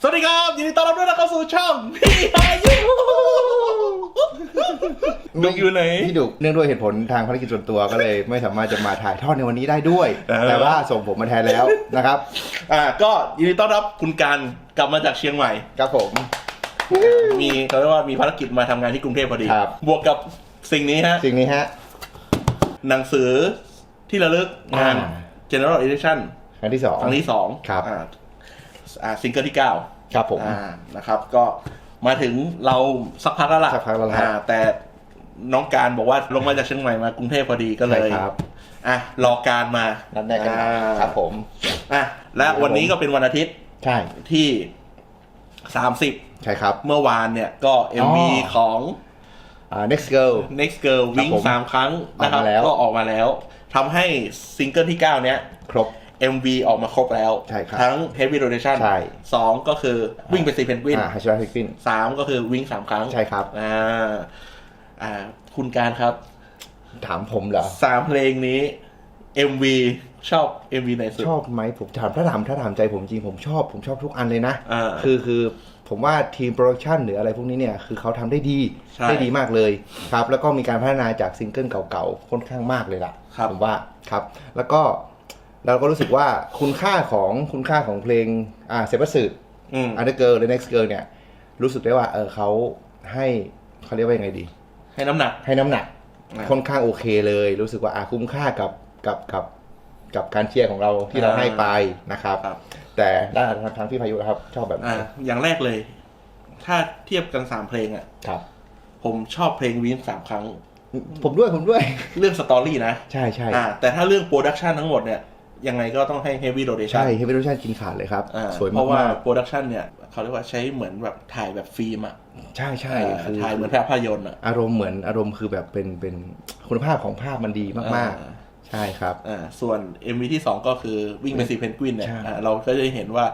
สวัสดีครับยินดีต้อนรับด้วยนะครับสู่ช่องพี่อายุดุกอยู่ไหน พี่ดุกเนื่องด้วยเหตุผลทางภารกิจส่วนตัวก็เลย ไม่สามารถจะมาถ่ายทอดในวันนี้ได้ด้วย เออ แต่ว่าส่งผมมาแทนแล้วนะครับอ่าก็ยินดีต้อนรับคุณการกลับมาจากเชียงใหม่ ครับผม มีเขาเรียกว่ามีภารกิจมาทำงานที่กรุงเทพพอดี ครับ บวกกับสิ่งนี้ฮะ สิ่งนี้ฮะ หนังสือที่ระลึกงาน อ่า General Edition ครั้งที่สองครั้งที่สองครับ อ่าอ่า ซิงเกิลที่เก้าครับผมอ่านะครับ ก็มาถึงเราสักพักแล้วล่ะสักพักแล้วล่ะอ่าแต่น้องการบอกว่าลงมาจากเชียงใหม่มากรุงเทพพอดีก็เลยใช่ครับอะรอการมานัดแรกกันอ่าครับผมอะและครับผมวันนี้ก็เป็นวันอาทิตย์ใช่ที่สามสิบใช่ครับ เมื่อวานเนี่ยก็ MV อ๋อของอ่า next girl Next Girl วิ่งผมสามครั้งนะครับออกมาแล้วก็ออกมาแล้วทำให้ซิงเกิลที่ 9 เนี้ย ครบ MV ออกมาครบแล้ว ใช่ครับทั้ง Heavy Rotation ใช่ สองก็คือวิ่งไปซีเพนกวินอ่าฮัชราฟิกฟินสามก็คือวิ่งสามครั้งใช่ครับ อ่าอ่าคุณการครับถามผมเหรอ สามเพลงนี้ MV ชอบ MV ไหนสุด ชอบไหมผมถามถ้าถามถ้าถามใจผมจริงผมชอบผมชอบทุกอันเลยนะ อ่าคือคือผมว่าทีมโปรดักชันหรืออะไรพวกนี้เนี่ย คือเขาทำได้ดี ใช่ได้ดีมากเลยครับ แล้วก็มีการพัฒนาจากซิงเกิลเก่าๆ ค่อนข้างมากเลยล่ะ ครับ ผมว่าครับ แล้วก็ เราก็รู้สึกว่าคุณค่าของคุณค่าของเพลงอ่าเซบัสสึอืมอันเดอร์เกิร์ลหรือ next girl เนี่ย รู้สึกได้ว่า เออเขาให้เขาเรียกว่ายังไงดี ให้น้ำหนัก ให้น้ำหนักอ่าค่อนข้างโอเคเลย รู้สึกว่าอาคุ้มค่ากับกับกับกับการเชียร์ของเราที่เราอ่าให้ไปนะครับครับ แต่ด้านทางพี่พายุนะครับ ชอบแบบไหนอ่าอย่างแรกเลย ถ้าเทียบกันสามเพลงอะครับ ผมชอบเพลงวิ่งสามครั้ง ผมด้วยผมด้วยเรื่องสตอรี่นะ ใช่ใช่อ่าแต่ถ้าเรื่องโปรดักชันทั้งหมดเนี่ย ยังไงก็ต้องให้ Heavy Rotation ใช่เฮฟวี่โรชั่นกินขาดเลยครับ อ่าสวยเพราะว่ามากโปรดักชันเนี่ยเขาเรียกว่าใช้เหมือนแบบถ่ายแบบฟิล์มอะๆใช่ใช่อ่าคือถ่ายเหมือนภาพยนตร์อะ อารมณ์เหมือนอารมณ์คือแบบเป็นเป็นคุณภาพของภาพมันดีมากอ่า ๆ ใช่ครับ อ่าส่วน MV ที่ 2 ก็คือวิ่งไปสีเพนกวินเนี่ยใช่อ่าเราก็จะเห็นว่า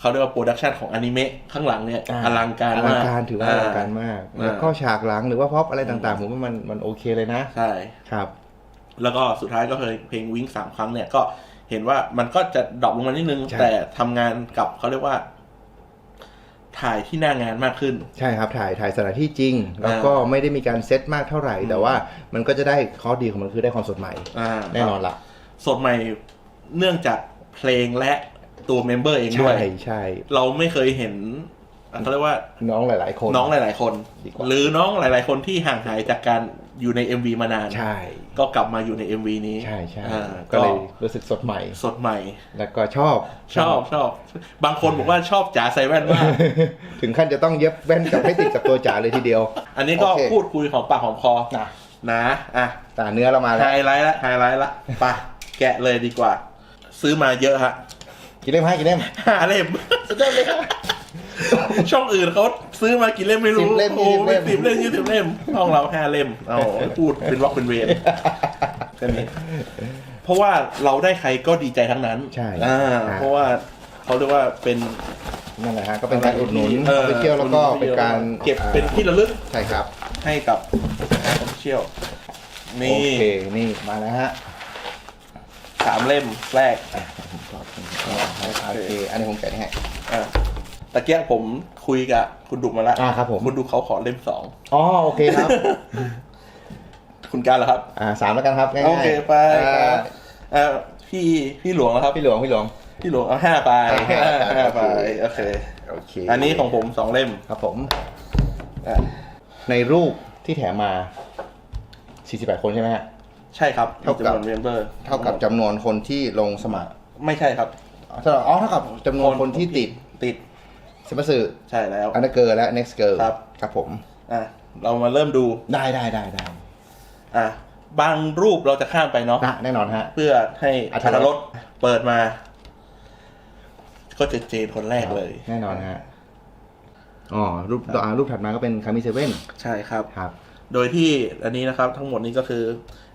เขาเรียกว่าโปรดักชันของอนิเมะข้างหลังเนี่ยาอลังการอมากลังการถือว่าอลังการมากอ่าแล้วก็ฉากหลังหรือว่าพ็อปอะไรต่างๆผมว่ามันมันโอเคเลยนะ ใช่ ครับ แล้วก็สุดท้ายก็เคยเพลงวิ่งสามครั้งเนี่ยก็เห็นว่ามันก็จะดรอปลงมานิดนึงใช่แต่ทำงานกับเขาเรียกว่า ถ่ายที่หน้างานมากขึ้น ใช่ครับถ่ายถ่ายสถานที่จริง แล้วก็ไม่ได้มีการเซตมากเท่าไหร่ แต่ว่ามันก็จะได้ข้อดีของมันคือได้ความสดใหม่อ่าแน่นอนละสดใหม่เนื่องจากเพลงและตัวเมมเบอร์เองด้วใช่ยใช่ เราไม่เคยเห็นอะเขาเรียกว่าน้องหลาย ๆ คน น้องหลาย ๆ คนดีกว่าหรือน้องหลาย ๆ คนที่ห่างหายจากการ อยู่ใน MV มานาน ใช่ ก็กลับมาอยู่ใน MV นี้ ใช่ใช่อ่าก็เลยรู้สึกสดใหม่ สดใหม่ แล้วก็ชอบ ชอบชอบ บางคนบอกว่าชอบจ๋าใส่แว่นมาก ถึงขั้นจะต้องเย็บแว่นกลับให้ติดกับตัวจ๋าเลยทีเดียว อันนี้ก็โอเคพูดคุยของปากของคอ นะนะอะแต่เนื้อเรามาไฮแล้วไลท์ละไฮไลท์ละไปแกะเลยดีกว่า ซื้อมาเยอะฮะ กี่เล่มให้กี่เล่มห้าเล่มสุดยอดเลยครับ ช่องอื่นเขาซื้อมากี่เล่มไม่รู้สิบเล่มโอ้ยี่สิบเล่มสิบเล่มยี่สิบเล่มห้องเราห้าเล่มเอาพูดเป็นวอกเป็นเวรแค่นี้เพราะว่าเราได้ใครก็ดีใจทั้งนั้นใช่อ่าอ่าเพราะว่าเขาเรียกว่าเป็นนั่นแหละฮะก็เป็นการอุดหนุนไปเที่ยวแล้วก็เป็นการเก็บเป็นที่ระลึกใช่ครับให้กับท่องเที่ยวโอนี่เคนี่มาแล้วฮะสามเล่มแรกโอเคอันนี้ผมแกะให้อะ ตะเกียบผมคุยกับคุณดุกมาแล้วอ่าครับผม คุณดุกเขาขอเล่มสองอ๋อโอเคครับ คุณการเหรอครับ อ่าสามแล้วกันครับง่ายๆโอเคไปอ่าเอ่อพี่พี่หลวงแล้วครับ พี่หลวงพี่หลวง พี่หลวงเอาห้าไปห้าห้าห้าไปโอโอเคเค โอเคอันนี้ของผมสองเล่มครับผม อะในรูปที่แถมมา 48 คนใช่ไหมฮะ ใช่ครับเท่ากับ จำนวนเมมเบอร์เท่ากับจำนวนคนที่ลงสมัครไม่ใช่ครับ อ๋อเท่าอ๋อเท่ากับจำนวนคนที่ติดติด เซมัสึใช่แล้ว อันเดอร์เกิร์และ next girl ครับ ครับผม อะเรามาเริ่มดูได้ได้ได้ได้อะบางรูปเราจะข้ามไปเนาะนะแน่นอนฮะ เพื่อให้อรอรรถรถเปิดมา ก็จะเจนคนแรกเลย แน่นอนฮะอ๋อรูปอ่ารูปถัดมาก็เป็นคามิเซเว่นใช่ครับ ครับ โดยที่อันนี้นะครับ ทั้งหมดนี้ก็คือ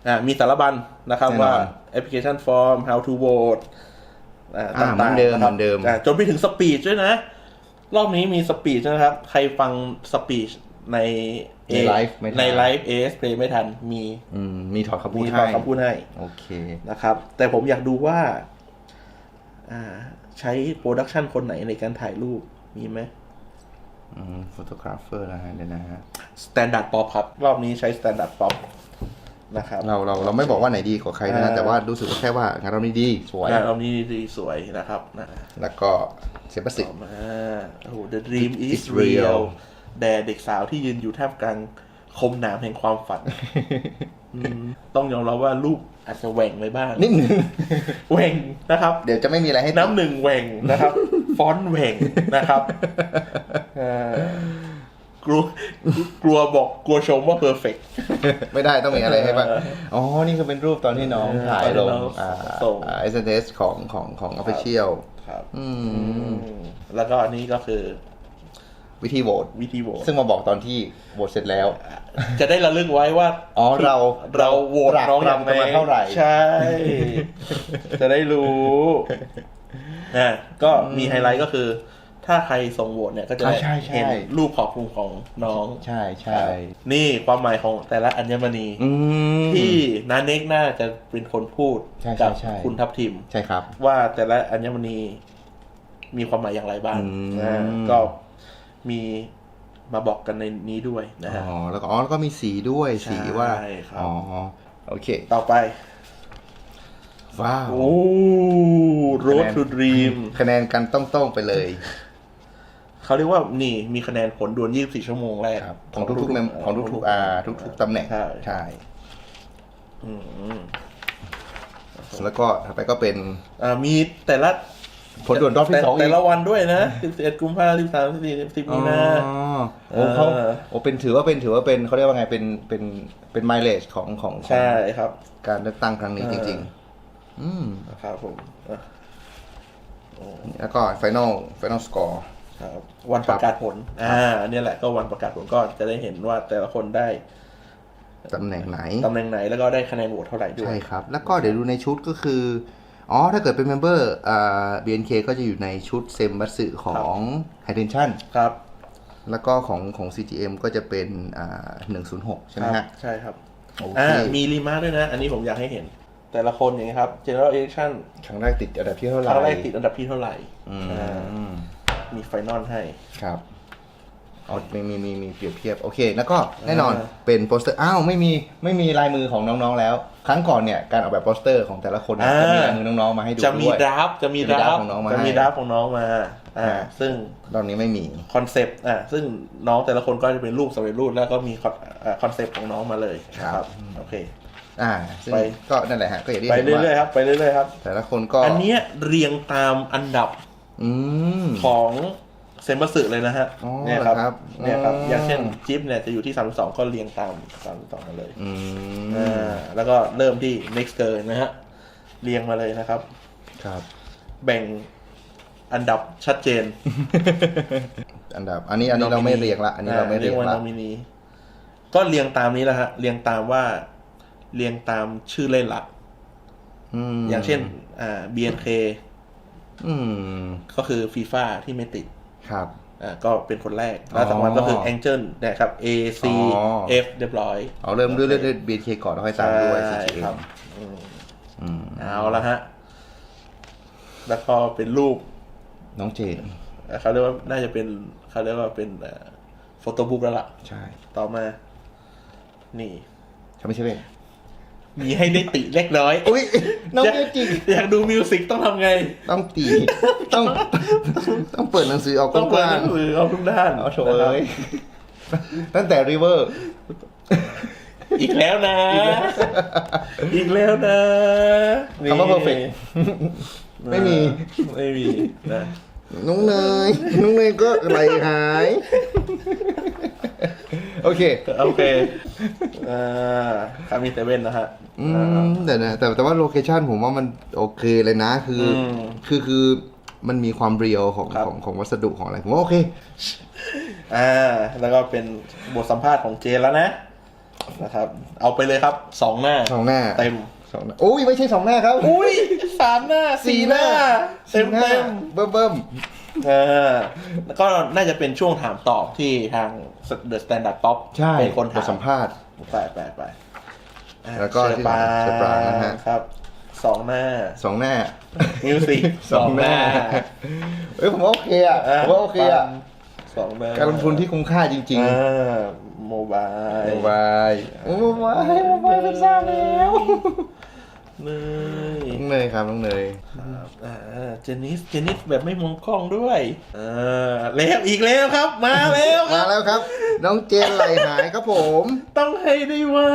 อ่ามีสารบัญนะครับ แน่นอน ว่าแอปพลิเคชันฟอร์ม how to vote อ่าอ่าต่างเหมือนเดิมๆนะครับเหมือนเดิม อ่าจนไปถึงสปีดด้วยนะ รอบนี้มีสปีดนะครับ ใครฟังสปีดในในไลฟ์ไม่ทัน ในไลฟ์เอสเพลไม่ทันมีอืมมีถอดคำพูดมีให้ตอนคำพูดให้โอเค นะครับ แต่ผมอยากดูว่า อ่า ใช้โปรดักชันคนไหนในการถ่ายรูปมีไหมอืมโฟโตกราฟเฟอร์นะฮะเดี๋ยวนะฮะ Standard Pop ครับ รอบนี้ใช้ Standard Pop นะครับเราเราเราไม่บอกว่าไหนดีกว่าใครนะอ่าแต่ว่ารู้สึกว่าแค่ว่างานเรานี้ดีสวยอ่ารอบนี้ดีสวยนะครับนะแล้วก็เสียประสิทต่อธิ์มาโอ้โห The Dream is Is real real แด่เด็กสาวที่ยืนอยู่ท่ามกลางคมหนามแห่งความฝันอืมต้องยอมรับว่ารูปอาจจะแหว่งไปบ้างนิดนึงแหว่งนะครับ เดี๋ยวจะไม่มีอะไรให้ติน้ำหนึ่งแหว่งนะครับ ฟอนต์แหว่งนะครับเอ่อ กลัวกลัวบอกกลัวชมว่าเพอร์เฟกไม่ได้ต้องมีอะไรให้บ้างเอออ๋อ นี่คือเป็นรูปตอนที่น้องถ่ายลงตอนที่น้องอ่าส่งเอสเอสของของของ Official ครับอือืมมแล้วก็อันนี้ก็คือวิธีโหวตวิธีโหวตซึ่งมาบอกตอนที่โหวตเสร็จแล้ว จะได้ระลึกไว้ว่าอ๋อเราเราโหวตน้องอย่างปรับกันมาเท่าไหร่ใช่ จะได้รู้อะก็มีไฮไลท์ก็คือ ถ้าใครส่งโหวตเนี่ยก็จะได้ใช่ใช่เห็นรูปขอบคุณของน้อง ใช่ใช่นี่ความหมายของแต่ละอัญมณีอืมที่นาเน็กน่าจะเป็นคนพูดใช่ใช่กัใช่คุณทัพทิมใช่ครับ ว่าแต่ละอัญมณีมีความหมายอย่างไรบ้างอืมอ่าก็มีมาบอกกันในนี้ด้วยนะฮะอ๋อแล้วก็อ๋อแล้วก็มีสีด้วยใช่สีว่าครับอ๋อโอเค ต่อไปว้าว โอ้โรดทูดรีมคะแนนกันต้องๆไปเลย เขาเรียกว่านี่มีคะแนนผลดวล 24 ชั่วโมงแรกครับของทุกๆเมมของทุกๆอ่าทุกๆตำแหน่งใช่ใช่อืมแล้วก็ถัดไปก็เป็นอ่ามีแต่ละผลด่วนรอบที่สองอีแต่กละวันด้วยนะ11กุมภาพันธ์13 14 10มีนาอ๋อโอ้เขาเออโอ้เป็นถือว่าเป็นถือว่าเป็นเขาเรียกว่าไงเป็นเป็นเป็นไมเลจของของของใช่ครับ การเลือกตั้งครั้งนี้เออจริง ๆ อืมนะครับผมอะโอ้แล้วก็ final final score ครับ วันประกาศผล อ่าเนี่ยแหละก็วันประกาศผลก็จะได้เห็นว่าแต่ละคนได้ตำแหน่งไหนตำแหน่งไหนแล้วก็ได้คะแนนโหวตเท่าไหร่ด้วย ใช่ครับ แล้วก็เดี๋ยวดูในชุดก็คือ อ๋อ ถ้าเกิดเป็นเมมเบอร์อ่า BNK ก็จะอยู่ในชุดเซมบัตสึของ h y t e n s i o n ครับ แล้วก็ของของ CGM ก็จะเป็นอ่า106ใช่ไหมครัฮะบใช่ครับโอเคอ่ามีรีมาร์คด้วยนะ อันนี้ผมอยากให้เห็น แต่ละคนอย่างนี้ครับ General Election ครั้งแรกติดอันดับที่เท่าไหคร่รั้งแรกติดอันดับที่เท่าไหร่อือ่า มมีไฟนอลให้ ครับอ๋อมีมีมีมีเปรียบเทียบ โอเค แล้วก็แน่นอนอ่า เป็นโปสเตอร์ อ้าว ไม่มีไม่มีลายมือของน้องๆแล้ว ครั้งก่อนเนี่ย การออกแบบโปสเตอร์ของแต่ละคนเนี่ยจะมีลายมือน้องๆมาให้ดูจะมีด้วย ดราฟต์จะมีจะมีดราฟ draft ของน้องมาจะมีให้ดราฟต์ของน้องมา อ่า อ่า ซึ่งตอนนี้ไม่มี คอนเซปต์อ่าซึ่งน้องแต่ละคนก็จะเป็นรูปสำเร็จรูปแล้วก็มีคอนเซปต์ของน้องมาเลยครับ โอเค อ่า ซึ่งไป ก็นั่นแหละฮะ ก็อย่างที่ไปเห็นเรื่อยๆว่าครับ ไปเรื่อยๆครับ แต่ละคนก็ อันเนี้ยเรียงตามอันดับ อืม ของเซมบัสึเลยนะฮะอ๋อเนี่ยครับเหรอครับเนี่ยครับ อ๋ออย่างเช่นจิ๊บเนี่ยจะอยู่ที่ 32 ก็เรียงตาม 32มาเลยอืมอ่าแล้วก็เริ่มที่ next girl นะฮะเรียงมาเลยนะครับ ครับ แบ่งอันดับชัดเจน อันดับ อันนี้อันนี้เราไม่เรียงละ อันนี้เราไม่เรียงว่าละ นอมินีก็เรียงตามนี้แหละฮะ เรียงตามว่า เรียงตามชื่อเล่นหลักมอย่างเช่น อ่า BNK อืม ก็คือฟีฟ่าที่ไม่ติดครับอ่าก็เป็นคนแรก แล้วต่อมาก็คือ Angel นะครับ A C อ๋อ F เรียบร้อยเอาเริ่มด้วยเรื่อยๆ BNK ก่อนแล้วค่อยตามด้วยใช่ CGM ครับอืมอืมเอาละฮะ แล้วก็เป็นรูป น้องเจนเอ่อเขาเรียกว่าน่าจะเป็นเขาเรียกว่าเป็นโฟโต้บุ๊กแล้วล่ะ ใช่ ต่อมา นี่ใช่ไม่ใช่เว้ย มีให้ได้ติเล็กน้อย อุ้ยน้องอยากเจนจริงอยากดูมิวสิกต้องทำไง ต้องตีต้อง ต้องเปิดหนังสือออกกต้องเปิดว้าหงนังสือเอาทุกด้านๆเอาโถนะครับเอ้ยตั้งแต่ริเวอร์ อีกแล้วนะ อีกแล้วนะคำว่า perfect ไม่มี ไม่มีนะ น้องเนยน้องเนยก็ไหลหาย โอเค โอเคอ่าคามิเซเว่นนะฮะ อืมแต่นะแต่แต่ว่าโลเคชันผมว่ามันโอเคเลยนะคืออมคือคือมันมีความเรียวของครับ ของของวัสดุของอะไรผมว่าโอเค อ่า แล้วก็เป็นบทสัมภาษณ์ของเจนแล้วนะ นะครับ เอาไปเลยครับสองหน้าสองหน้า เต็ม สองหน้าโอ้ยไม่ใช่สองหน้าครับอุ้ย สามหน้าสี่หน้าเต็มสี่หน้าเต็มเบิ่มเบิ่มเออแล้วก็น่าจะเป็นช่วงถามตอบที่ทาง The Standard Pop ใช่เป็นคนบถาทมสัมภาษณ์ไปไปไปอะแล้วก็เชอปรางเชอปรางนะฮะครับสองหน้าสองหน้ามิวสิกสองหน้าโเอ้ยผมว่าโอเคอะผมว่าโอเคอะสองหน้าการลงทุนที่คุ้มค่าจริงอ่าโมบายๆโมบายโมบายโมบายเป็นทราบแล้วเนยน้ องเนยครับน้องเนยครับอ่าเจนิสเจนิสแบบไม่มองกล้องด้วยอ่าแล้วอีกแล้วครับ มาแล้วคมารับแล้วครับ น้องเจนไหลหายครับผม ต้องให้ได้ว่า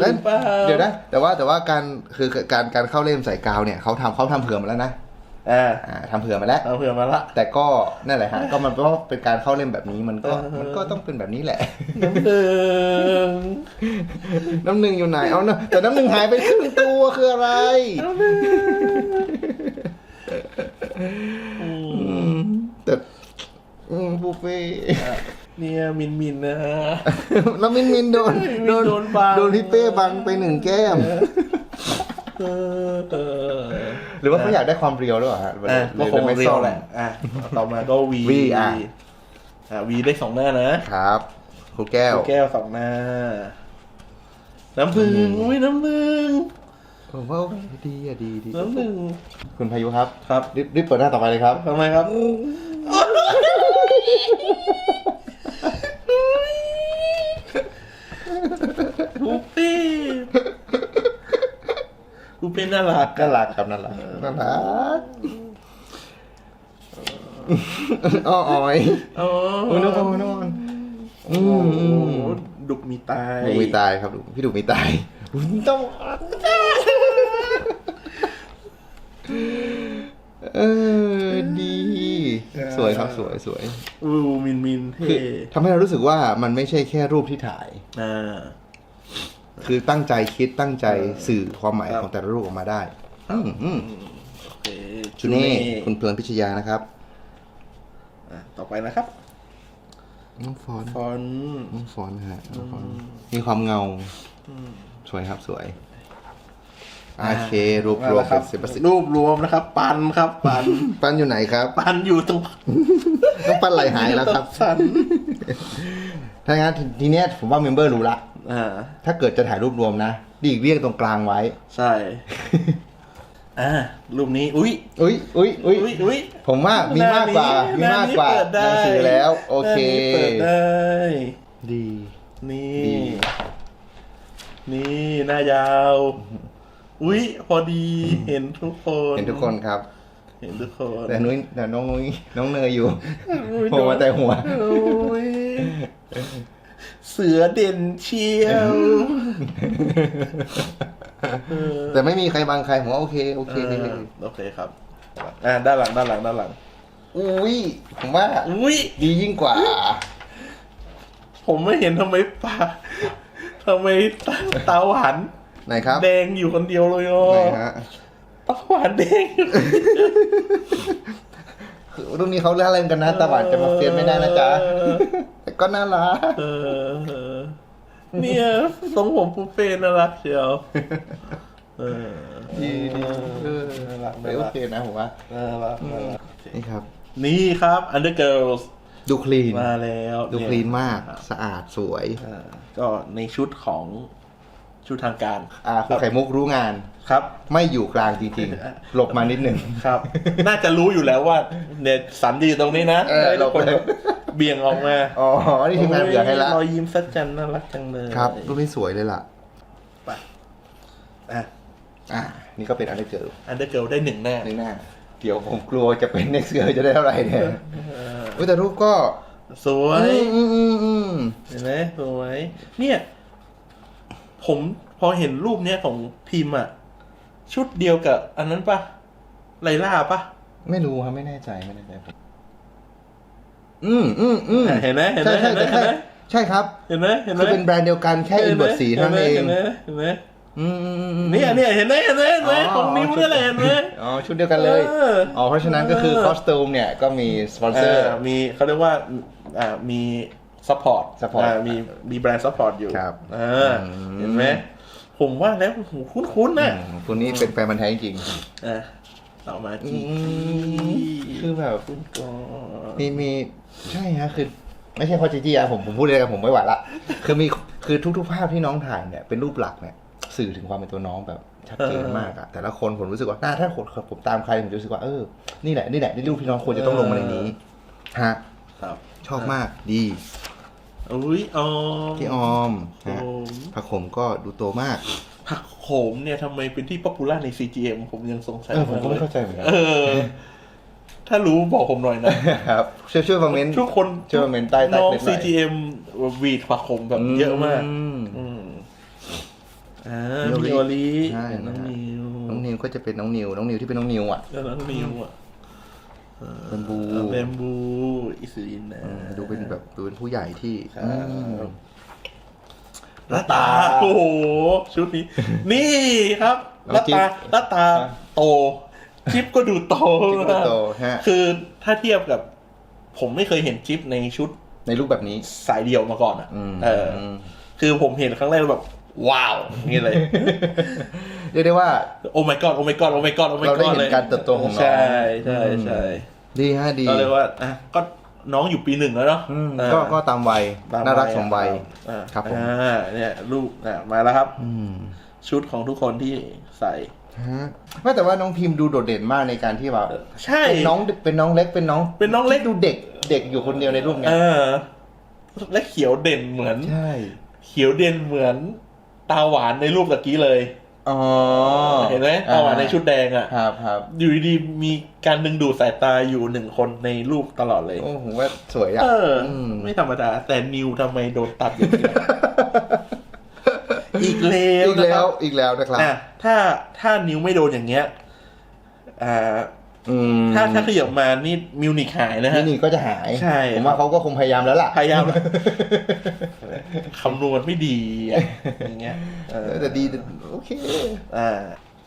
หรือเปล่าเดี๋ยวนะแต่ว่าแต่ว่าการคือการการเข้าเล่มใส่กาวเนี่ยเขาทำเขาทำเผื่อมาแล้วนะ อ่าอ่าทำเผื่อมาแล้วเอาเผื่อมาละแต่ก็นั่นแหละฮะก็มันก็เป็นการเข้าเล่มแบบนี้มันก็เออมันก็ต้องเป็นแบบนี้แหละน้ำหนึ่งน้ำหนึ่งอยู่ไหนเอานะแต่น้ำหนึ่งหายไปครึ่งตัวคืออะไรน้ำหนึ่งอือืมมแต่อืมบุฟเฟ่ต์เนี่ยมินมินนะฮะแล้วมินมินโดนมินโดนบังโดนพี่เป้บังไปหนึ่งแก้มเออเออ หรือว่าเขาอยากได้ความเรียวด้วยเหรอฮะอะก็คงไม่เรียซ่วอมแหละอะต่อมาก็วีวีอะอะวีได้สองหน้านะครับครูแก้วแก้วสองหน้า น้ำผึ้งอุ้ยน้ำผึ้งผมว่าดีอะดีดีน้ำผึ้งคุณพายุครับ ครับรีบรีบเปิดหน้าต่อไปเลยครับทำไมครับ ปูเป้น่ารักน่ารักครับน่ารักน่ารักอ้ออ้อยอ๋อโอ้ยน้องออยน้องออยอืโอ้มโหอืมดุกมีตายดุมีตายครับดุพี่ดุมีตายต้องเออดี สวยครับสวยสวยอูมินมินคือเท่ทำให้เรารู้สึกว่ามันไม่ใช่แค่รูปที่ถ่ายอ่า คือตั้งใจคิดตั้งใจสื่อความหมายครับของแต่ละรูปออกมาได้อืมอืมโอเคชุดนี้คุณเพลินพิชยานะครับอะต่อไปนะครับน้องฟอนต์ฟอนต์น้องฟอนต์นะฮะน้องฟอนต์มีความเงาอืมสวยครับสวยโอเครวบรวมนั่นแหละคเป็รับนสิบเปอร์เซ็นต์รูปรวมนะครับ ปันครับ ปันปั้นอยู่ไหนครับ ปันอยู่ตรงต้องปั้นไหลหายแล้วครับสัน ถ้างั้นทีทีเนี้ยผมว่าเมมเบอร์รู้ละอ่าถ้าเกิดจะถ่ายรูปรวมนะดีกเรียกตรงกลางไว้ ใช่อ่ารูปนี้อุ้ย อุ้ยอุ้ยอุ้ยอุ้ยอุ้ยผมว่ามีมากกว่า มีมากกว่าหน้นี้เปิดหได้นังสือแล้ว โอเค หน้านี้เปิดได้ ดี นี่ ดี นี่หน้ายาว อุ้ยพอดีเห็นทุกคนเห็นทุกคนครับ เห็นทุกคนแต่นุ้ยแต่น้องนุ้ยน้องเนยอยู่อุ๊ยโผล่มาแต่หัว โอ้ย เสือเด่นเชียวแต่ไม่มีใครบังใครผมว่าโอเคโอเคเออโอเคครับ อ่าด้านหลังด้านหลังด้านหลัง อุ้ยผมว่าอุ้ยดียิ่งกว่า ผมไม่เห็นทำไมปาทำไมตาตาหวานไหนครับ แดงอยู่คนเดียวเลยอะไหนฮะตาหวานแดง รุ่นนี้เขาเล่นเล่นกันนะตาหวานจะมาเฟียนไม่ได้นะจ๊ะแต่ก็น่ารักเออเออ เนี่ยทรงผมปูเป้น่ารักเชียวเออดีดีเออน่ารักไม่น่าโอรักเคนะผมว่าน่ารักน่ารักโอเคนี่ครับ นี่ครับ Undergirls ดูคลีนมาแล้ว ดูเยคลีนมากครับสะอาดสวยอ่าก็ในชุดของ ชุดทางการอ่าคุณไข่มุกรู้งานครับ ไม่อยู่กลางจริงๆ หลบมานิดหนึ่งครับ น่าจะรู้อยู่แล้วว่าเนี่ยสันจะอยู่ตรงนี้นะเออให้ทุกคนเราไปเบี่ยงออกมา อ๋อ นี่ทีมงานเบื่อให้ละโยรอยยิ้มสัจจันน่ารักจังเลย ครับ รูปนี้สวยเลยล่ะ ไป อะ อ่านี่ก็เป็นอันเดอร์เกิร์ล Undergirl ได้หนึ่งหน้าหนึ่งหน้า เดี๋ยวผมกลัวจะเป็น next girl จะได้เท่าไหร่เนี่ยเอออุ๊ยแต่รูปก็ สวยอืมอืมอืมเห็นไหมสวย เนี่ย ผมพอเห็นรูปเนี้ยของพิมพ์อะชุดเดียวกับ อันนั้นปะไลล่าปะไม่รู้ครับไม่แน่ใจไม่แน่ใจผมอืมอืมอืมเห็นไหมเห็นไหมใช่ใช่เห็นไหมใช่ใช่ครับ เห็นไหมเห็นไหมคือเป็นแบรนด์เดียวกันแค่อินเวอร์สีเท่านั้นเองเห็นไหมเห็นไหมอืมอืมอืมเนี่ยเนี่ยเห็นไหมเห็นไหมเห็นไหมของนิ้วนี่แหละเห็นไหมอ๋อชุดเดียวกันเลยเอออ๋อเพราะฉะนั้นก็คือเออคอสตูมเนี่ยก็มีสปอนเซอร์อ่ามีเขาเรียกว่าอ่ามี ซัพพอร์ต support มีมีแบรนด์ซัพพอร์ตอยู่ครับอ่าอืม เห็นไหมผมว่าแล้วโอ้โหคุ้นๆนะอืมคนนี้เป็นแฟนมันธุ์แท้จริงอะต่อมาอืจีมคือแบบคุณก่อน มีมีใช่ฮะคือ ไม่ใช่เพราะจีจีอะผมผมพูดเลยกันผมไม่ไหวละคือมีคือทุกๆภาพที่น้องถ่ายเนี่ยเป็นรูปหลักเนี่ยสสื่อถึงความเป็นตัวน้องแบบชัดเจนมากอะแต่ละคนผมรู้สึกว่าน่าถ้าคนผมตามใครผมจะรู้สึกว่าเออนี่แหละนี่แหละนี่ลูกพี่น้องควรจะต้องลงมาในนี้ฮะครับ ชอบมากดี อุ้ยออมพี่ออมโอฮะมผักขมก็ดูโตมาก ผักโขมเนี่ยทำไมเป็นที่ป๊อปปูล่าใน CGM ผมยังสงสัยเออผมก็ไม่เข้าใจเหมือนกันเออ ถ้ารู้บอกผมหน่อยนะ ครับช่วยช่วยคอมเมนต์ ทุกคนช่วยคอมเมนต์ใต้ใต้น้อง คลิปหน่อย CGM วีดผักโขมแบบเยอะมากอืมอืมอ่านิวมีลิโอลิใช่น้องนะฮะ นิวน้องนิวก็จะเป็นน้องนิว น้องนิวที่เป็นน้องนิวอะ แล้วน้องนิวอะ แบมบูแบมบู อิสลินนะอืมดูเป็นแบบดูเป็นผู้ใหญ่ที่ครับอืมละตา โอ้โห ชุดนี้ นี่ครับน้องละจิ๊บตาละตาอะโตจิ๊บก็ดูโตจิ๊บก็โตฮะคือถ้าเทียบกับ ผมไม่เคยเห็นจิ๊บในชุดในรูปแบบนี้สายเดี่ยวมาก่อนอะอืมเอออ คือผมเห็นครั้งแรกแล้วแบบ ว้าวอย่างนี้เลย เรียกได้ว่า โอ้ my god โอ้ my god โอ้ my god โอ้ my god เราได้เห็นลยการเติบโตของน้อง ใช่ใช่ใช่ดีฮะดีก็เลยว่าอะก็น้องอยู่ปีหนึ่งแล้วเนาะอืมอ่าก็ก็ตามวัยตมน่ารักสมวัยอ่าครับผมอ่าเนี่ยลูกอะมาแล้วครับ อืมชุดของทุกคนที่ใส่ฮะไม่แต่ว่าน้องพิมพ์ดูโดดเด่นมากในการที่แบบใช่เป็นน้องเป็นน้องเล็กเป็นน้อง เป็นน้องเล็กที่ดูเด็กเด็กอยู่คนเดียวในรูปไงเออและเขียวเด่นเหมือนใช่ เขียวเด่นเหมือน ตาหวานในรูปตะกี้เลยอ๋อเห็นไหมตาหวานในชุดแดงอะครับครับอยู่ดีๆมีการดึงดูดสายตาอยู่หนึ่งคนในรูปตลอดเลย โอ้ผมว่าสวยอะเอออมไม่ธรรมดาแต่นิวทำไมโดนตัดอย่างนี้อีกแล้วอีกแล้นะวครับอีกแล้วนะครับอะถ้าถ้านิวไม่โดนอย่างเงี้ยอ่าอืม ถ้าถ้าขยับมานี่มิวนิกหายนะฮะนี่นี่ก็จะหายใช่ผมว่าเขาก็คงพยายามแล้วล่ะพยายามคำนวณไม่ดีอะอย่างเงี้ยเออแต่ดีโอเคอ่า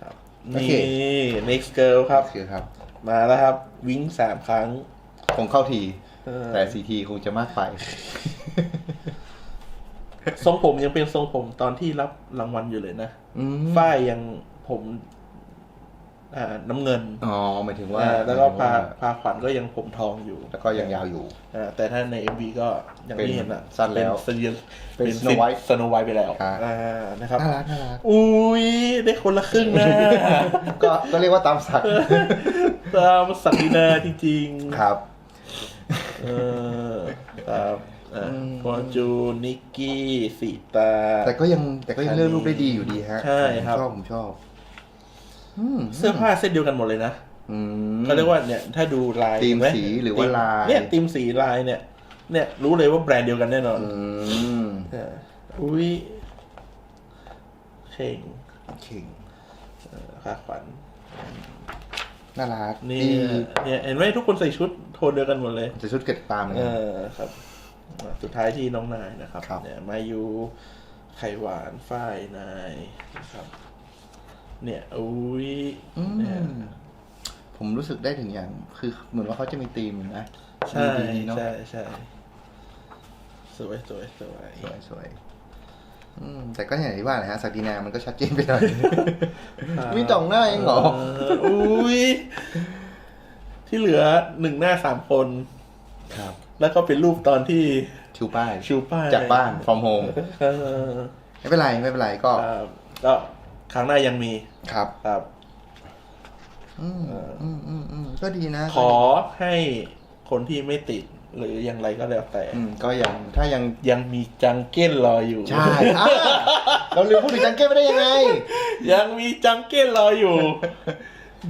ครับโอเคนี่ next girl ครับคือครับ มาแล้วครับ วิ่งสามครั้งคงเข้าทีเออแต่ซีทีคงจะมากไปทรงผมยังเป็นทรงผมตอนที่รับรางวัลอยู่เลยนะอืมฝ้ายยังผม อ่าน้ำเงิน อ๋อหมายถึงว่าอ่าแล้วก็หมายถึงพาพาขวัญก็ยังผมทองอยู่ แล้วก็ยังยาวอยู่อ่าแต่ถ้าใน MV ก็อย่างที่เห็นอะเป็นสั้นแล้วเป็นเซียนเป็นเป็น Snow White สโนไวท์ไปแล้วครับอ่านะครับ น่ารักน่ารัก อุ้ยได้คนละครึ่งนะ ก็ก็เรียกว่าตามสักดิ์ตามศักดินาจริง ๆ ครับ เออครับอ่าอืมฟอร์จูนนิกกี้สีตา แต่ก็ยังแต่ก็ยังเลือกรูปได้ดีอยู่ดีฮะ ใช่ครับผมชอบผมชอบอืม เสื้อผ้าเส้นเดียวกันหมดเลยนะอืมเขาเรียกว่าเนี่ยถ้าดูลายธีมเห็นไหสีหรือว่าลายเนี่ยธีมสีลายเนี่ย เนี่ย รู้เลยว่าแบรนด์เดียวกันแน่นอนอืมเอออุ้ยเข่งเข่งค่าขวัญน่ารักนี่ดีเนี่ยเห็นไหมทุกคนใส่ชุดโทนเดียวกันหมดเลยจะชุดเกิดตามเลยเอนะอครับอ่าสุดท้ายที่น้องนายนะครับครับเนี่ยมายูไข่หวานฝ้ายนายนะครับ เนี่ยอุ้ยอืมเนี่ย ผมรู้สึกได้ถึงอย่าง คือเหมือนว่าเขาจะมีธีมนะใช่ดูดีเนาะใช่ใช่สวยสวยสวยสวยสวยอืมแต่ก็อย่างที่ว่าแหละฮะสักดินามันก็ชัดเจนไปหน่อย มีจ่องหน้าเองเหรอเอุ้ยที่เหลือหนึ่งหน้าสามคน ครับแล้วก็เป็นรูปตอนที่ ชูป้ายชูป้าย จากบ้าน from home เออไม่เป็นไรไม่เป็นไรก็ ครับก็ ครั้งหน้ายังมีครับ ครับ อืมอืมอืมอืมก็ดีนะขอให้คนที่ไม่ติดหรืออย่างไรก็แล้วแต่ อืมก็ยังถ้ายังยังมีจังเก้นรออยู่ใช่อะเราลืมพูดถึงจังเก้ไม่ได้ยังไง ยังมีจังเก้นรออยู่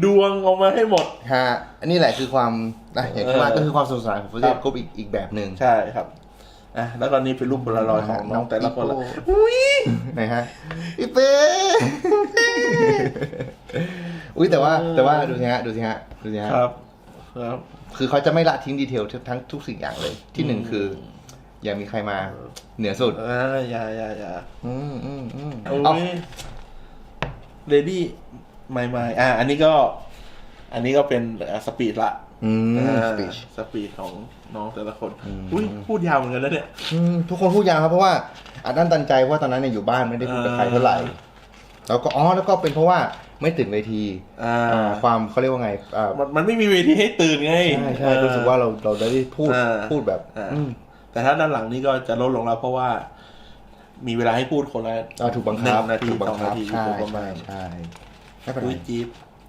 ดวงออกมาให้หมดฮะอันนี้แหละคือความนะอย่างที่ว่าเออก็คือความสนุกสนานของฟุตคบรัอบลกรุ๊ปอีกอีกแบบหนึ่งใช่ครับ อะแล้วก็นี่เป็นรูปโพลารอยด์ของน้องแต่ละคนละน้องปีโป้อุ้ยนะฮะพี่เป้ อุ้ยแต่ว่าแต่ว่าดูสิฮะดูสิฮะดูสิฮะครับ ครับ คือเขาจะไม่ละทิ้งดีเทลทั้งทุกสิ่งอย่างเลย ที่หนึ่งคือ อย่ามีใครมา เหนือสุดอ่าอย่าอย่าอย่าอืมอืมอืมโอ้เอายเลดี้ไม่ไม่อะอันนี้ก็ อันนี้ก็เป็นสปีดละ อืมอ่าสปีชสปีดของน้องแต่ละคนอืมอุ้ยพูดยาวเหมือนกันแล้วเนี่ยอืมทุกคนพูดยาวครับเพราะว่าอัดอั้นตันใจเพราะว่าตอนนั้นเนี่ยอยู่บ้านไม่ได้พูดกับใครเท่าไหร่แล้วก็อ๋อแล้วก็เป็นเพราะว่าไม่ตื่นเวทีอ่าอ่าความเขาเรียกว่าไงอ่ามันมันไม่มีเวทีให้ตื่นไงใช่ใช่รู้สึกว่าเราเราได้พูดอ่าพูดแบบอ่าอืมแต่ถ้าด้านหลังนี่ก็จะลดลงแล้วเพราะว่า มีเวลาให้พูดคนละเราถูกบังหนึ่คับงนาทีถูกบัสองงคันาบทีใช่โดยประมาใช่ณใช่ไม่เป็นไรอุ้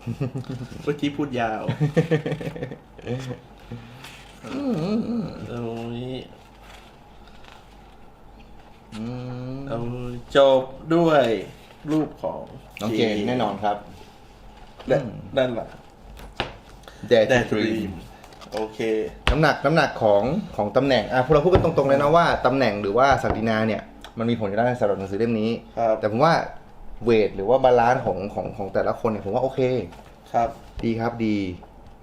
ยจี๊บอุ้ยจี๊บพูดยาวโอ้ยอืมเอาจบด้วยรูปของน้องเจนแน่นอนครับและด้านหลัง Dare แต่ to ดรี Dream มโอเค น้ำหนักน้ำหนักของของตำแหน่งอะพวกเราพูดกันตรงๆเลยนะว่าตำแหน่งหรือว่าศักดินาเนี่ย มันมีผลอยู่แล้วในสำหรับหนังสือเล่มนี้ครับแต่ผมว่า เวทหรือว่าบาลานซ์ของของของแต่ละคนเนี่ยผมว่าโอเค ครับ ดีครับดี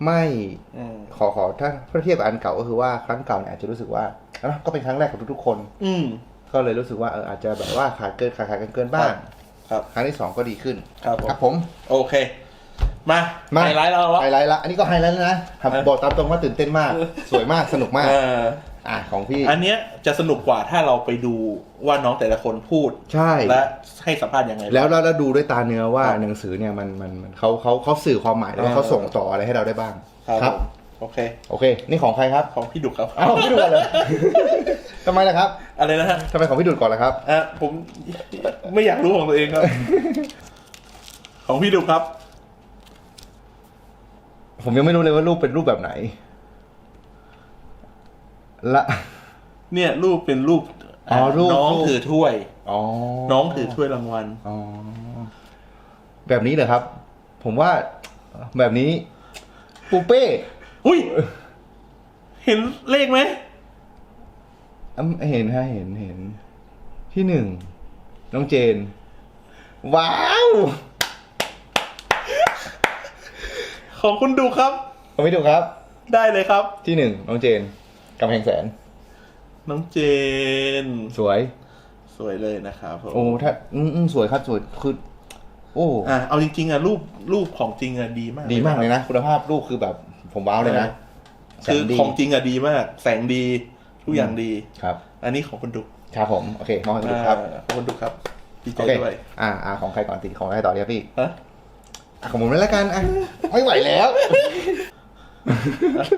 ไม่อืมขอขอถ้าถ้าเทียบกับอันเก่าก็คือว่าครั้งเก่าเนี่ยอาจจะรู้สึกว่าเอ้าก็เป็นครั้งแรกของทุกๆคน อืม ก็เลยรู้สึกว่าเอออาจจะแบบว่าขาดเกินขาดขาดกันเกินบ้างครับครั้งที่สองก็ดีขึ้นครับผมครับผม โอเค มามาไฮไลท์เราแล้ว ไฮไลท์ละ อันนี้ก็ไฮไลท์แล้วนะทำบอกตามตรงว่าตื่นเต้นมาก สวยมาก สนุกมาก เออ อะของพี่ อันเนี้ยจะสนุกกว่าถ้าเราไปดูว่าน้องแต่ละคนพูดใช่ และให้สัมภาษณ์ยังไง แล้วเราแล้วดูด้วยตาเนื้อว่าครับหนังสือเนี่ยมันมันมันเขาเขาเขาสื่อความหมายแล้วก็อ่าเขาส่งต่ออะไรให้เราได้บ้างครับผมโอเค โอเค นี่ของใครครับ ของพี่ดุกครับ อ้าวพี่ดูก่อนเลย ทำไมล่ะครับอะไรนะฮะทำไมของพี่ดูดก่อนล่ะครับ อะผมไม่อยากรู้ของตัวเองครับ ของพี่ดุกครับ ผมยังไม่รู้เลยว่ารูปเป็นรูปแบบไหน ละเนี่ยรูปเป็นรูปอ๋อรูปน้องรูปถือถ้วยอ๋อน้องถือถ้วยรางวัลอ๋อแบบนี้เหรอครับ ผมว่าแบบนี้ ปูเป้อุ้ยเห็นเลขไหมอืมเห็นฮะเห็นเห็น ที่หนึ่งน้องเจน ว้าว ของคุณดุกครับผมไม่ถูกครับ ได้เลยครับ ที่หนึ่งน้องเจน กำแพงแสน น้องเจน สวย สวยเลยนะครับผมโอ้ถ้าอืมอืมสวยครับสวยคือโอ้ อะเอาจริงๆอะรูปรูปของจริงอะดีมากดีมากเลยนะ คุณภาพรูปคือแบบผมว้าวเลยนะแสคือดีของจริงอะดีมาก แสงดีทุกอย่างดี ครับ อันนี้ของคุณดุกครับผม โอเค มองให้ดูครับ อ่าของคุณดุกครับดีใจโอเค ด้วยอ่าอ่าของใครก่อนติของใครต่อดีครับพี่ฮะ อะของผมเลยละกันอะไม่ไหวแล้ว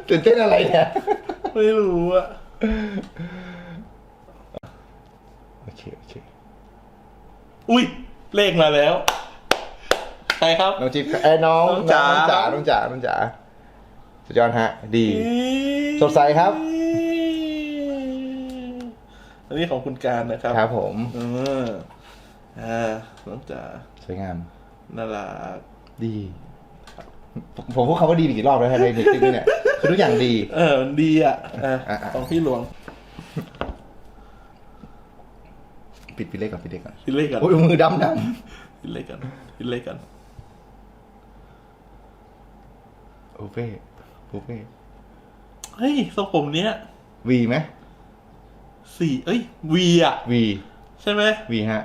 ตื่นเต้นอะไรเนี่ย ไม่รู้อะโอเคโอเคอุ้ยเลขมาแล้วใครครับ น้องจิ๊บเอ้ยน้องน้องจ๋า น้องจ๋าน้องจ๋าน้องจ๋าสุดยอดฮะ ดี สดใสครับ อันนี้ของคุณการนะครับครับผมเอออ่าน้องจ๋าสวยงามน่ารักดี ผมผมพูดคำว่าดีไปกี่รอบแล้วฮะในในคลิปนี้เนี่ยคือทุกอย่างดี เออมันดีอะอะอะอะ ของพี่หลวงปิดปิดเลขก่อนปิดเลขก่อนพิดเลขกันโอ้ยมือดำดพิดเลขกันพิดเลขกันำโอเป้โอเป้เฮ้ยทรงผมเนี้ยวีไหมสี่เอ้ยวีอะ วีใช่ไหมวีฮะ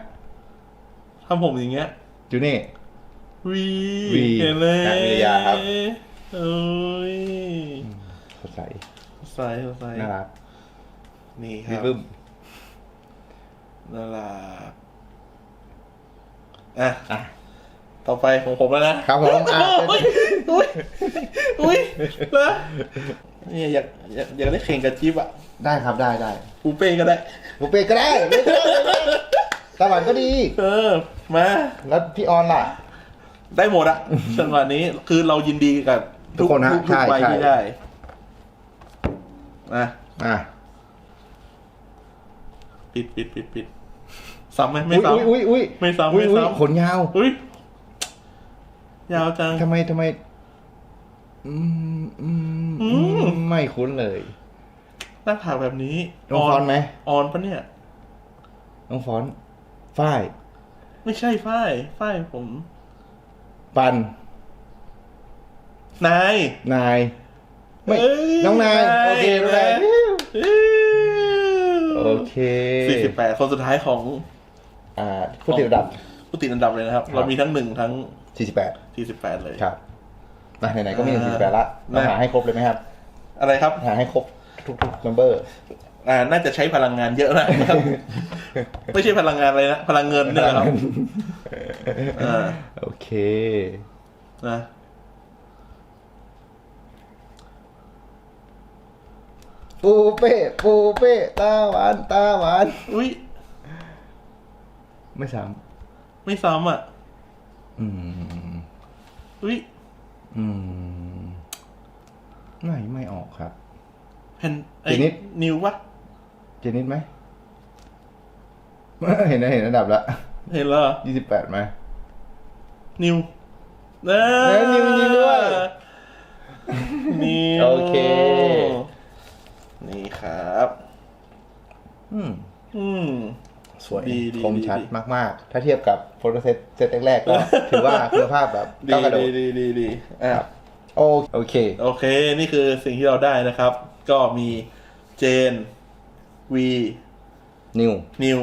ทำผมอย่างเงี้ยจูเน่ วีวีเห็นเลยจากวิทยาครับเอ้ยสดใสใส่ใส่น่ารักนี่คพี่รับบึ้มน่ารักอะอะต่อไปของผมแล้วนะครับผมอะอุ้ยอุ้ยอุ้ยแล้วเนี่ยอยากอยากอยากได้เข่งกับจิ๊บอะได้ครับได้ได้ปูเป้ก็ได้โอเป้ก็ได้ไม่เป็นไรไม่เป็นไรตาหวานก็ดี เออ มา แล้วพี่ออนล่ะ ได้หมดอะจังหวะนี้คือเรายินดีกับทุกคนนะทุกใช่ใบใช่ที่ได้มาอะปิดปิดปิดปิดซ้ำไหมอุ้ไม่ยซ้อุ้ยอุ้ยไม่ซ้ำอุ้ยไม่อุ้ยซ้ำขนยาวำอุ้ยยาวจัง ทำไมทำไม อืมอืมอืม ไม่คุ้นเลยหน้าผากแบบนี้น้องฟอนต์ไหมออนปะเนี่ย น้องฟอนต์ฝ้าย ไม่ใช่ฝ้ายฝ้ายผม ปัน นาย นาย ไม่เอ้ยน้องนาย นายโอเคน้องนายโอเคสี่สิบแปดคนสุดท้ายของอ่าผู้ติดอันดับ ผู้ติดอันดับเลยนะครับ ครับ เรามีทั้งหนึ่งทั้ง48 สี่สิบแปดเลย ครับมาไหนๆก็มีอ่า48ละเรานะหาให้ครบเลยไหมครับ อะไรครับ หาให้ครบทุกๆ number อ่า น่าจะใช้พลังงานเยอะนะครับ ไม่ใช่พลังงานอะไรนะ พลังเงินเนี่ยแหละครับ อ่าโอเคนะปูเป้ปูเป้ตาหวานตาหวาน อุ้ยไม่ซ้ไม่ซ้ำอะำอืม อุ้ยอืม ไม่ ไม่ออกครับเห็นไอ้ทีนี้ นิวปะเจนิดไหม เห็นนะเห็นระดับละ เห็นแล้วเหรอยี่สิบแปดไหมนิวเอเอ้ยนิวจริงด้วย นิวโอเค นี่ครับ อืม อืม สวย ดีดีคมชัดดี มาก ๆ ถ้าเทียบกับโฟโตเซตเซตแรกๆก็ ถือว่าคุณภาพแบบดีก้าวกระโดดีดดีดีดีอะโอโอเค โอเค นี่คือสิ่งที่เราได้นะครับ ก็มีเจนวีนิว นิว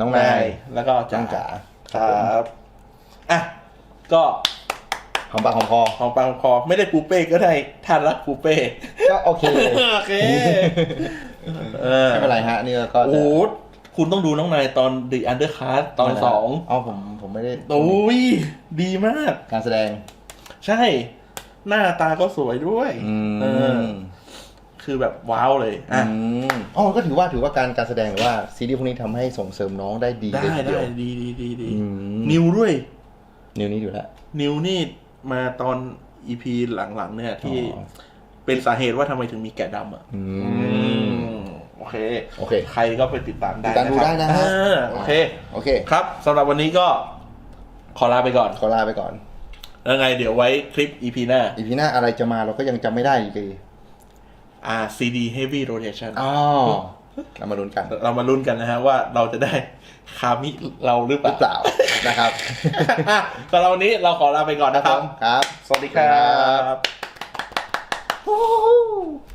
น้องนายแล้วก็จ้าจ๋าจ๋าครับอะก็หอมปากหอมคอของปังคอ ไม่ได้ปูเป้ก็ได้ท่านรักปูเป้ก็โอเคโอเคเออไม่เป็นไรฮะนี่ก็โอ้จะโหคุณต้องดูน้องนายตอน The Undercard ตอนสองอ๋อผมผมไม่ได้โอ้ยดีมาก การแสดง ใช่ หน้าตาก็สวยด้วย อืมเออ คือแบบว้าวเลยอะอืมอ๋อก็ถือว่าถือว่าการการแสดงหรือว่าซีรีส์พวกนี้ทำให้ส่งเสริมน้องได้ดีได้เลยทีเดีได้ยวดีดีดีดีอืมนิวด้วย นิวนี้อยู่แล้วนิวนี่มาตอนอีพีหลังๆ เนี่ยที่อ๋อเป็นสาเหตุว่าทำไมถึงมีแกะดำอะอือืมมโอเค โอเค ใครก็ไปติดตามได้ติดตามดูครับได้นะฮะอ่าโอเค โอเค ครับสำหรับวันนี้ก็ขอลาไปก่อน ขอลาไปก่อน แล้วไงเดี๋ยวไว้คลิป EP หน้าอีพีหน้าอะไรจะมาเราก็ยังจำไม่ได้อีกที อ่า CD Heavy Rotation อ๋อเรามาลุ้นกัน เรามาลุ้นกันนะฮะว่าเราจะได้คามิเราหรือเปหรืล่าอเปล่านะครับอะสำหรับวันนี้เราขอลาไปก่อนนะครับ ครับ สวัสดีครับ Woohoo